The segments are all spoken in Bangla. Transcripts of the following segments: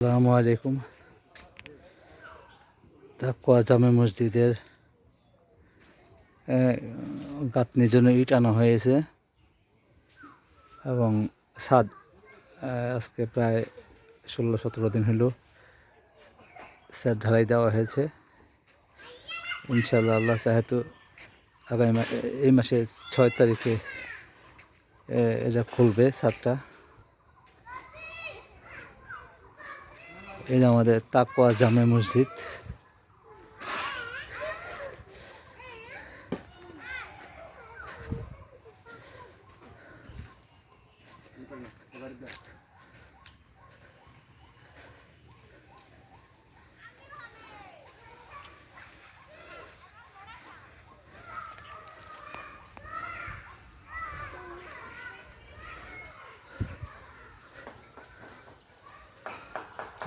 আসসালামু আলাইকুম। তাকুয়া জামে মসজিদের গাঁথনির জন্য ইট আনা হয়েছে এবং সাদ আজকে প্রায় ষোলো সতেরো দিন হলো ছাদ ঢালাই দেওয়া হয়েছে। ইনশাল্লাহ আল্লাহ চাহেতু আগামী এই মাসে ছয় তারিখে এটা খুলবে ছাদটা। এই আমাদের তাকোয়া জামে মসজিদ।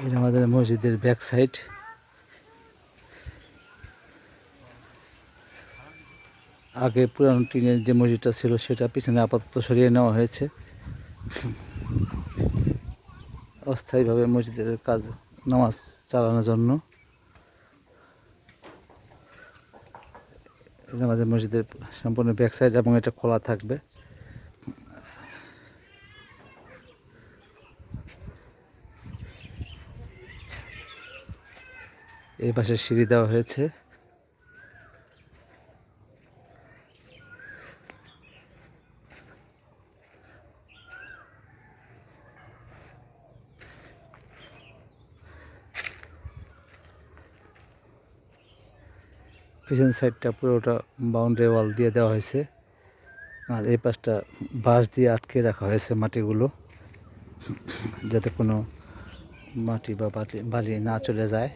যে আমাদের মসজিদের ব্যাক সাইড আগে পুরানো টিনের যে মসজিদটা ছিল, সেটা পিছনে আপাতত সরিয়ে নেওয়া হয়েছে। অস্থায়ীভাবে মসজিদের কাজ, নামাজ চালানোর জন্য। আমাদের মসজিদের সম্পূর্ণ ব্যাক সাইড এবং এটা খোলা থাকবে। এই পাশে সিঁড়ি দেওয়া হয়েছে। পিছন সাইডটা পুরোটা বাউন্ডারি ওয়াল দিয়ে দেওয়া হয়েছে। আর এই পাশটা বাঁশ দিয়ে আটকে রাখা হয়েছে মাটিগুলো, যাতে কোনো মাটি বা বালি না চলে যায়।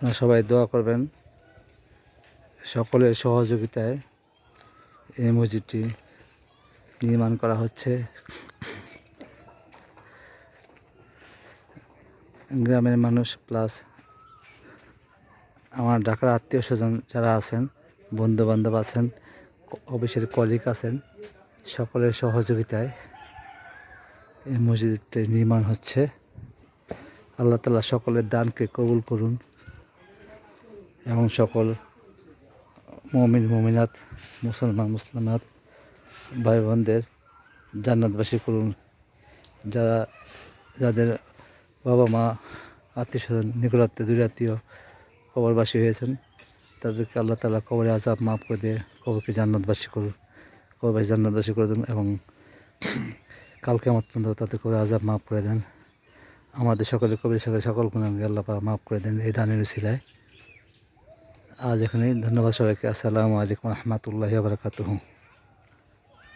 আপনারা সবাই দোয়া করবেন সকলের সহযোগিতায় এই মসজিদটি নির্মাণ করা হচ্ছে। গ্রামের মানুষ প্লাস আমার ঢাকার আত্মীয় স্বজন যারা আছেন বন্ধু বান্ধব আছেন, অফিসের কলিগ আছেন, সকলের সহযোগিতায় এই মসজিদটি নির্মাণ হচ্ছে। আল্লাহ তালা সকলের দানকে কবুল করুন। এবং সকল মমিন, মমিনাত, মুসলমান মুসলমাত ভাই বোনদের জান্নাতবাসী করুন। যারা, যাদের বাবা মা আত্মীয় স্বজন নিকটাত্মীয়, দূরাত্মীয় কবরবাসী হয়েছেন, তাদেরকে আল্লাহ তালা কবরে আজাব মাফ করে দিয়ে কবরকে জান্নাতবাসী করুন। কবরবাসী জান্নাতবাসী করে দেন এবং কালকে আমার পর্যন্ত তাদের কবরে আজাব মাফ করে দেন। আমাদের সকলে কবির সকলে সকল গুণাঙ্গে আল্লাহ মাফ করে দেন এই দানের উসিলায়। আজ এখানে ধন্যবাদ সবাইকে। আসসালামু আলাইকুম রহমতুল্লাহ বারকাতুহু।